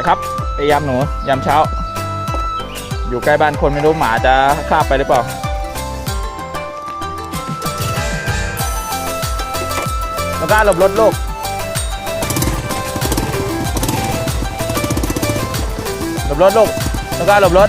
นะครับไอยามหนูยามเช้า อยู่ใกล้บ้านคนไม่รู้หมาจะคาบไปหรือเปล่าแล้วก็หลบรถลูกหลบรถลูกแล้วก็หลบรถ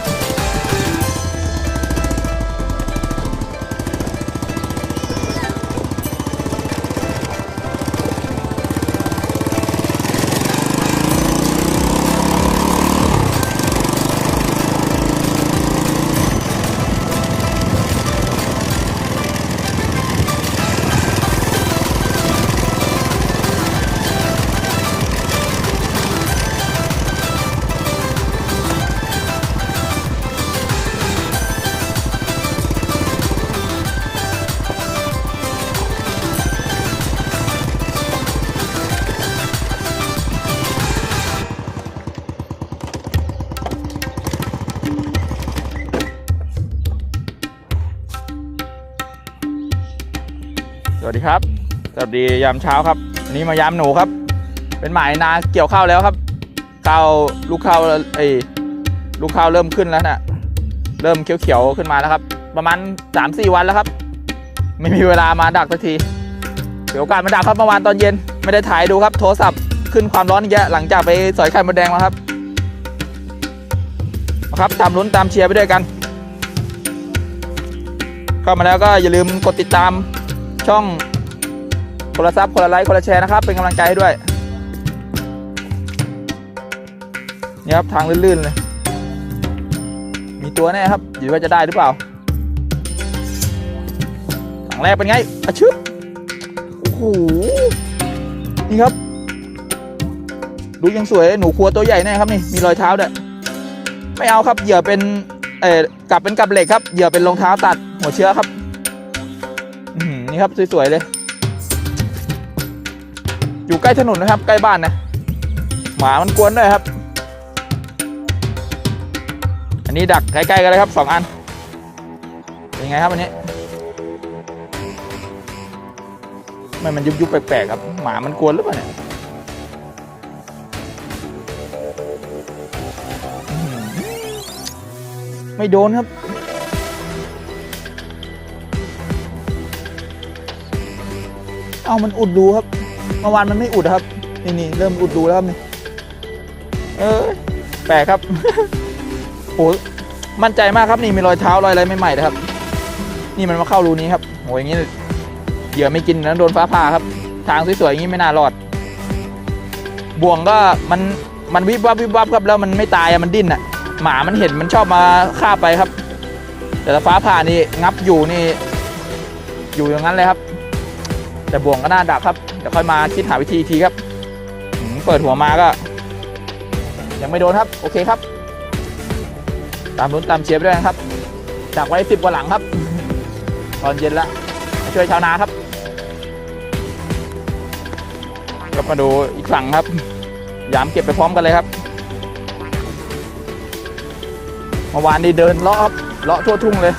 วัสดียามเช้าครับวันนี้มายามหนูครับ เป็นหมายนาเกี่ยวข้าวแล้วครับข้าวลูกข้าวไอ้ลูกข้าวเริ่มขึ้นแล้วน่ะเริ่มเขียวๆขึ้นมาแล้วครับ ประมาณ3ามสี่วันแล้วครับ ไม่มีเวลามาดักสักทีเดี๋ยวโอกาสมาดักครับเมื่อวานตอนเย็นไม่ได้ถ่ายดูครับ โทรศัพท์ขึ้นความร้อนอีกแยะหลังจากไปสอยไข่มดแดงมาครับมาครับตามลุ้นตามเชียร์ไปด้วยกัน เข้ามาแล้วก็อย่าลืมกดติดตามช่อง คนละซับคนละไลค์คนละแชร์นะครับ เป็นกำลังใจให้ด้วยนี่ครับทางลื่นๆเลย มีตัวแน่ครับ อยู่ว่าจะได้หรือเปล่าถังแรกเป็นไงอะชึบโอ้โหนี่ครับ ดูยังสวยหนูครัวตัวใหญ่แน่ครับนี่มีรอยเท้าด้วยไม่เอาครับเหยื่อเป็นเอ่อกลับเป็นกับเหล็กครับเหยื่อเป็นรองเท้าตัดหัวเชื้อครับนี่ครับสวยๆเลย อยู่ใกล้ถนนนะครับ ใกล้บ้านนะ หมามันกวนด้วยครับ อันนี้ดักใกล้ๆกันเลยครับสองอัน เป็นไงครับอันนี้ไมันมันยุบๆแปลกๆครับ หมามันกวนหรือเปล่าเนี่ยไม่โดนครับเอามันอุดรูครับ เมื่อวานมันไม่อุดครับ นี่นี่เริ่มอุดรูแล้วครับนี่เออแปลกครับโอ้มั่นใจมากครับนี่มีรอยเท้ารอยอะไรใหม่ๆนะครับ นี่มันมาเข้ารูนี้ครับโอ้ยอย่างนี้เหยื่อไม่กินนะโดนฟ้าผ่าครับ ทางสวยๆอย่างนี้ไม่น่ารอด บ่วงก็มันมันวิบวับวิบวับครับแล้วมันไม่ตายอะมันดิ้นอะหมามันเห็นมันชอบมาฆ่าไปครับ แต่ถ้าฟ้าผ่านี่งับอยู่นี่ อยู่อย่างนั้นเลยครับ แต่บ่วงก็น่าดักครับ เดี๋ยวค่อยมาคิดหาวิธีทีครับเปิดหัวมาก็ ยังไม่โดนครับ โอเคครับ ตามลุ้นตามเชียร์ไปด้วยนะครับดักไว้สิบกว่าหลังครับ ตอนเย็นละช่วยชาวนาครับกลับมาดูอีกฝั่งครับ ยามเก็บไปพร้อมกันเลยครับเมื่อวานนี้เดินเลาะครับเลาะทั่วทุ่งเลย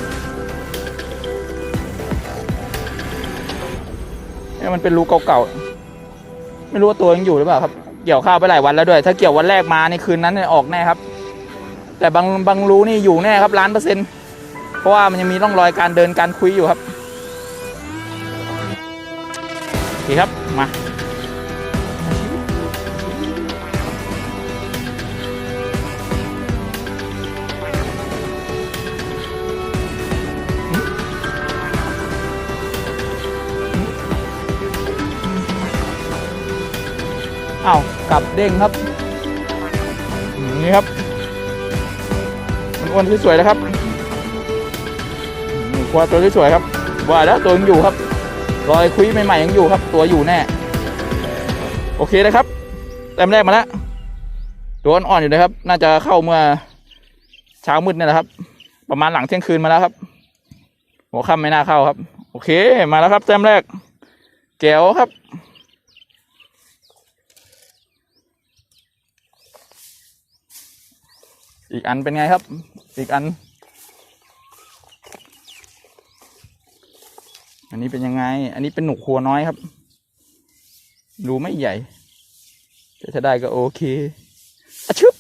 มันเป็นรูเก่าๆไม่รู้ว่าตัวยังอยู่หรือเปล่าครับเกี่ยวข้าวไปหลายวันแล้วด้วย ถ้าเกี่ยววันแรกมาในคืนนั้นเนี่ยออกแน่ครับ แต่บางบางรูนี่อยู่แน่ครับล้านเปอร์เซ็นต์เพราะว่ามันยังมีร่องรอยการเดินการคุยอยู่ครับดีครับมา อ้าวกลับเด้งครับนี่ครับมันอ้วนสวยๆนะครับควาตัวสวยๆครับว่าแล้วตัวยังอยู่ครับ รอยคุยใหม่ๆยังอยู่ครับ ตัวอยู่แน่ โอเคนะครับแต้มแรกมาแล้วตัวอ่อนๆอยู่นะครับ น่าจะเข้าเมื่อเช้ามืดเนี่ยแหละครับ ประมาณหลังเที่ยงคืนมาแล้วครับ หัวค่ำไม่น่าเข้าครับ โอเคมาแล้วครับแต้มแรกแก้วครับ อีกอันเป็นไงครับ อีกอัน อันนี้เป็นยังไง อันนี้เป็นหนูครัวน้อยครับรูไม่ใหญ่แต่ถ้าได้ก็โอเคอะชึบ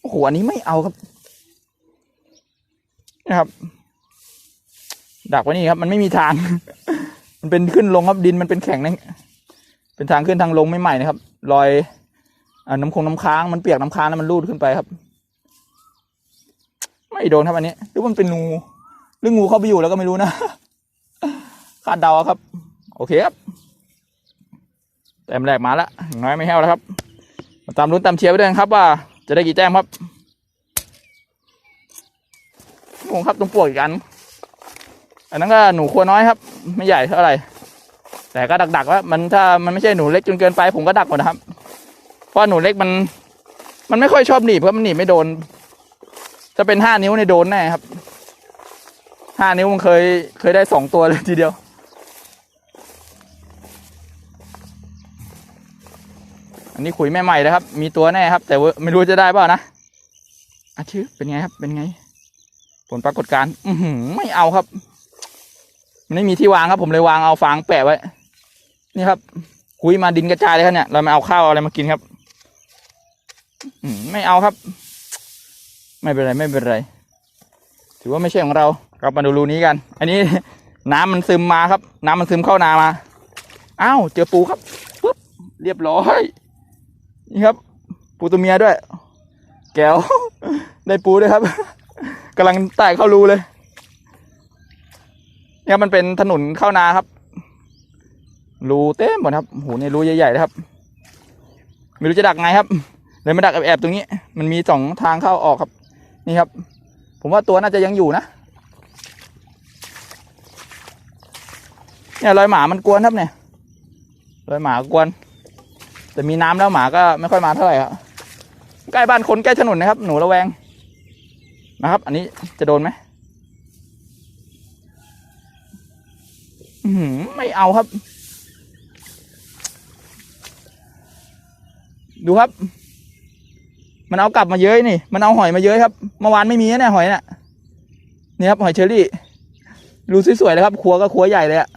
โอ้โหอันนี้ไม่เอาครับนะครับ ดักไว้นี่ครับ มันไม่มีทาง มันเป็นขึ้นลงครับดินมันเป็นแข็งนะเป็นทางขึ้นทางลงไม่ใหม่นะครับ รอยอ่าน้ำคงน้ำค้างมันเปียกน้ำค้างแล้วมันรูดขึ้นไปครับ ไม่โดนครับอันนี้หรือมันเป็นงูหรืองูเข้าไปอยู่แล้วก็ไม่รู้นะคาดเดาครับ โอเคครับแต้มแรกมาแล้วน้อยไม่แห้วแล้วครับมาตามลุ้นตามเชียร์ไปด้วยนะครับว่า จะได้กี่แต้มครับงงครับตรงปวกอีกอันอันนั้นก็หนูครัวน้อยครับ ไม่ใหญ่เท่าไหร่แต่ก็ดักๆว่ามันถ้ามันไม่ใช่หนูเล็กจนเกินไปผมก็ดักหมดนะครับ เพราะหนูเล็กมัน มันไม่ค่อยชอบหนีบเพราะมันหนีบไม่โดน ถ้าเป็นห้านิ้วในโดนแน่ครับห้านิ้วมันเคยเคยได้สองตัวเลยทีเดียว อันนี้ขุยแม่ใหม่เลยครับ มีตัวแน่ครับ แต่ไม่รู้จะได้เปล่านะอาชื่อเป็นไงครับ เป็นไง ผลปรากฏการณ์อือหือไม่เอาครับ มันไม่มีที่วางครับ ผมเลยวางเอาฟางแปะไว้ นี่ครับคุยมาดินกระจายเลยครับเนี่ย เรามาเอาข้าวอะไรมากินครับอืไม่เอาครับ ไม่เป็นไรไม่เป็นไร ถือว่าไม่ใช่ของเราเรามาดูรูนี้กัน อันนี้น้ำมันซึมมาครับ น้ำมันซึมเข้านามาอ้าวเจอปูครับปุ๊บเรียบร้อยนี่ครับ ปูตัวเมียด้วย แก้ว ได้ปูด้วยครับกำลังไต่เข้ารูเลยเนี่ยมันเป็นถนนเข้านาครับ รูเต็มหมดครับโหในรูใหญ่ๆเลยครับ ไม่รู้จะดักไงครับเลยมาดักแอบๆตรงนี้ มันมีสองทางเข้าออกครับ นี่ครับ ผมว่าตัวน่าจะยังอยู่นะเนี่ยรอยหมามันกวนครับเนี่ยรอยหมากวน แต่มีน้ำแล้วหมาก็ไม่ค่อยมาเท่าไหร่ครับใกล้บ้านคนใกล้ถนนนะครับ หนูระแวงนะครับ อันนี้จะโดนไหมหือไม่เอาครับ ดูครับ มันเอากลับมาเย้ยนี่ มันเอาหอยมาเย้ยครับ เมื่อวานไม่มีนะเนี่ยหอยน่ะ นี่ครับหอยเชอรี่ ดูสวยๆเลยครับครัวก็ครัวใหญ่เลยอะ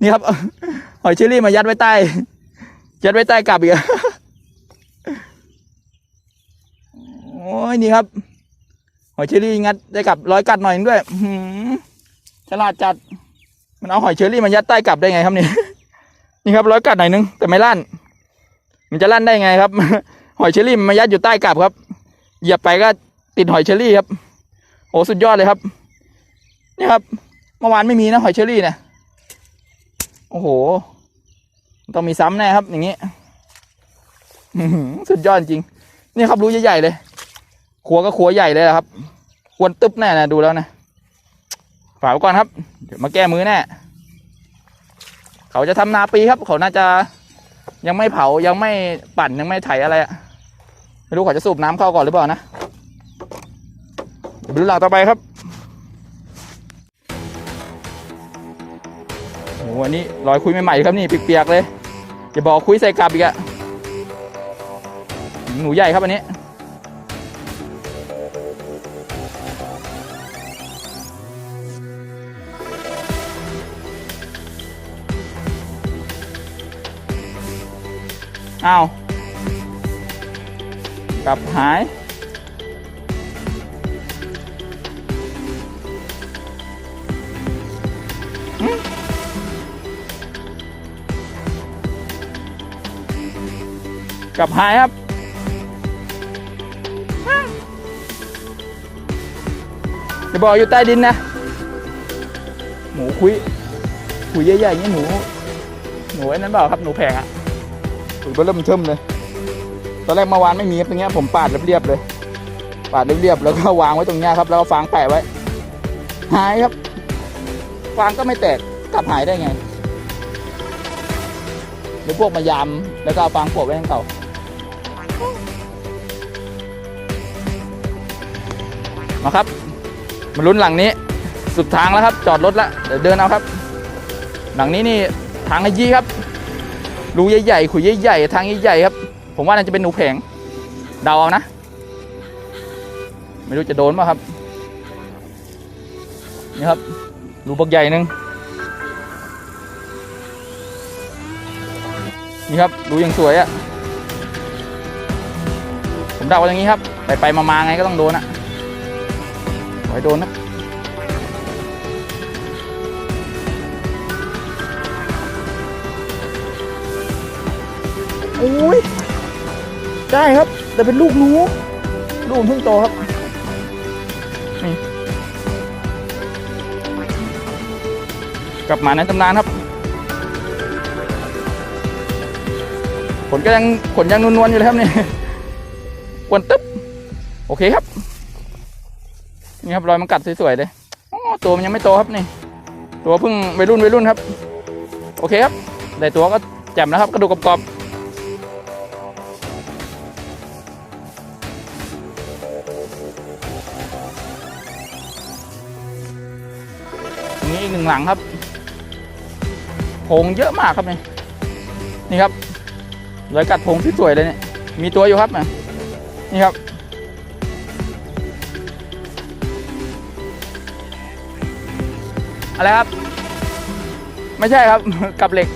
นี่ครับ หอยเชอรี่มายัดไว้ใต้ ยัดไว้ใต้กลับอีกโอ้ยนี่ครับ หอยเชอรี่งัดได้กลับร้อยกัดหน่อยด้วยหือฉลาดจัด มันเอาหอยเชอรี่มายัดใต้กลับได้ไงครับนี่ นี่ครับร้อยกัดหน่อยนึงแต่ไม่ลั่น มันจะลั่นได้ไงครับ หอยเชอรี่มายัดอยู่ใต้กลับครับ เหยียบไปก็ติดหอยเชอรี่ครับ โอ้สุดยอดเลยครับ นี่ครับ เมื่อวานไม่มีนะหอยเชอรี่เนี่ย โอ้โห ต้องมีซ้ำแน่ครับ อย่างนี้สุดยอดจริง นี่ครับรูใหญ่ๆเลยครัวก็ครัวใหญ่เลยครับ ควรตึ๊บแน่นะดูแล้วนะ ฝากไว้ก่อนครับ เดี๋ยวมาแก้มือแน่ เขาจะทำนาปีครับ เขาน่าจะยังไม่เผายังไม่ปั่นยังไม่ไถอะไรอะ ไม่รู้เขาจะสูบน้ำเข้าก่อนหรือเปล่านะดูหลังต่อไปครับโอ้อันนี้รอยคุยใหม่ๆครับนี่เปียกๆเลยอย่าบอกคุยใส่กลับอีกอะหนูใหญ่ครับอันนี้อ้าว กลับหาย กลับหายครับจะบอกอยู่ใต้ดินนะ หมูคุยคุยใหญ่ๆอย่างนี้หนูหนูไอ้นั้นเปล่าครับ หนูแผงอะคุยเบอร์เริ่มเทิมเลย ตอนแรกเมื่อวานไม่มีครับตรงเนี้ยผมปาดเรียบๆเลย ปาดเรียบๆแล้วก็วางไว้ตรงเนี้ยครับ แล้วก็ฟางแปะไว้ หายครับ ฟางก็ไม่แตกกลับหายได้ไงหรือพวกมายามแล้วก็เอาฟางโปะไว้ข้างเก่ามาครับ มาลุ้นหลังนี้ สุดทางแล้วครับ จอดรถแล้วเดี๋ยวเดินเอาครับ หลังนี้นี่ทางขยี้ครับรูใหญ่ๆขุยใหญ่ๆทางใหญ่ๆครับ ผมว่าน่าจะเป็นหนูแผงเดาเอานะ ไม่รู้จะโดนป่ะครับ นี่ครับรูบักใหญ่หนึ่งนี่ครับรูยังสวยอะ่ะ ผมเดาว่าอย่างนี้ครับ ไปไปมามาไงก็ต้องโดนอะขอให้โดนนะโอ้ย ได้ครับ แต่เป็นลูกหนูลูกเพิ่งโตครับกลับมาในตำนานครับ ขนก็ยังขนยังนวลๆอยู่เลยครับนี่กวนตึ๊บโอเคครับนี่ครับรอยมันกัดสวยๆเลยตัวมันยังไม่โตครับนี่ ตัวเพิ่งวัยรุ่นวัยรุ่นครับ โอเคครับ ได้ตัวก็แจ่มแล้วครับกระดูกกรอบๆ งหลังครับโพรงเยอะมากครับนี่นี่ครับรอยกัดโพรงที่สวยเลยเนี่ยมีตัวอยู่ครับนี่ครับ อะไรครับ ไม่ใช่ครับกับเหล็ก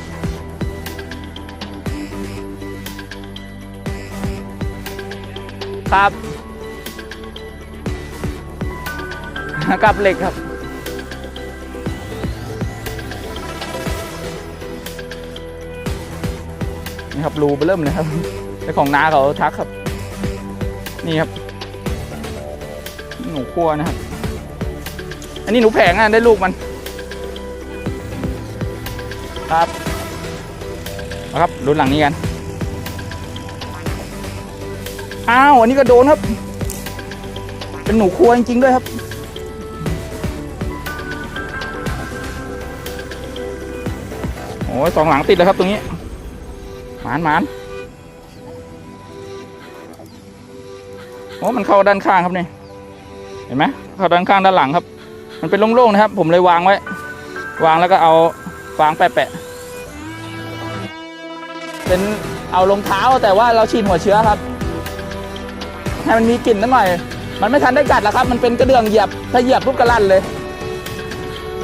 ครับกับเหล็กครับ นี่ครับรูเบอเริ่มเลยครับเจ้าของนาเขาทักครับ นี่ครับ หนูคั่วนะครับ อันนี้หนูแผงอะได้ลูกมันครับเอาครับลุนหลังนี้กันอ้าวอันนี้ก็โดนครับ เป็นหนูครัวจริงๆด้วยครับ โอ้ยสองหลังติดเลยครับตรงนี้ หมานหมานโอ้มันเข้าด้านข้างครับนี่ เห็นไหมเข้าด้านข้างด้านหลังครับ มันเป็นโล่งๆนะครับ ผมเลยวางไว้ วางแล้วก็เอาฟางแปะๆเป็นเอารองเท้าแต่ว่าเราฉีดหัวเชื้อครับ ให้มันมีกลิ่นนิดหน่อย มันไม่ทันได้กัดหรอกครับ มันเป็นกระเดื่องเหยียบ ถ้าเหยียบปุ๊บกระลั่นเลย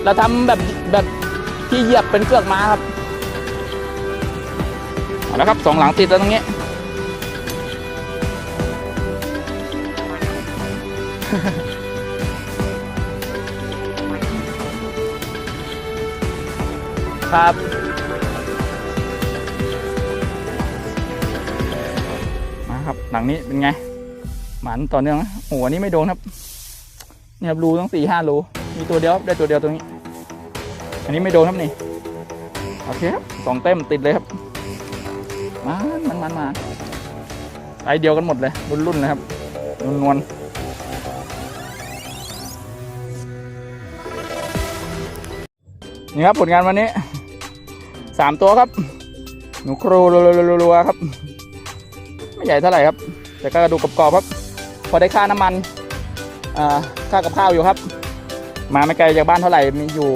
เราทำแบบแบบที่เหยียบเป็นเกือกม้าครับ เอาละครับสองหลังติดแล้วตรงนี้ ครับ มาครับหลังนี้เป็นไง หมันต่อเนื่องนะโอ้โหอันนี้ไม่โดนครับ เนี่ยครับรูต้องสี่ห้ารูมีตัวเดียวครับได้ตัวเดียวตรงนี้ อันนี้ไม่โดนครับนี่ โอเคครับสองเต็มติดเลยครับ มันมันมันมาไอเดียวกันหมดเลย รุ่นรุ่นเลยครับนวลนวลนี่ครับผลงานวันนี้สามตัวครับ หนูครูรัวๆครับ ไม่ใหญ่เท่าไหร่ครับ แต่ก็กระดูกรอบๆครับ พอได้ค่าน้ำมันอ่าค่ากับข้าวอยู่ครับ มาไม่ไกลจากบ้านเท่าไหร่มีอยู่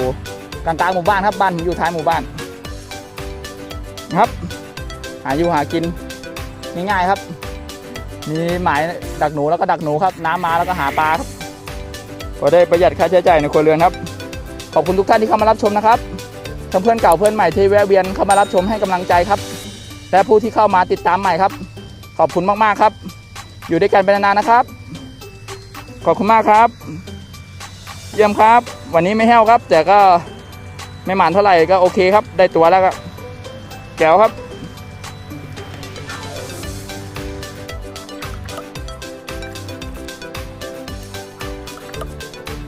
กลางๆหมู่บ้านครับบ้านผมอยู่ท้ายหมู่บ้าน หาอยู่หากินง่ายๆครับ มีหมายดักหนูแล้วก็ดักหนูครับ น้ำมาแล้วก็หาปลาครับก็ได้ประหยัดค่าใช้จ่ายในครัวเรือนครับ ขอบคุณทุกท่านที่เข้ามารับชมนะครับทั้งเพื่อนเก่าเพื่อนใหม่ที่แวะเวียนเข้ามารับชมให้กำลังใจครับ และผู้ที่เข้ามาติดตามใหม่ครับ ขอบคุณมากๆครับ อยู่ด้วยกันเป็นนานๆนะครับ ขอบคุณมากครับ เยี่ยมครับ วันนี้ไม่แห้วครับ แต่ก็ไม่หมานเท่าไหร่ก็โอเคครับ ได้ตัวแล้วก็แก้วครับ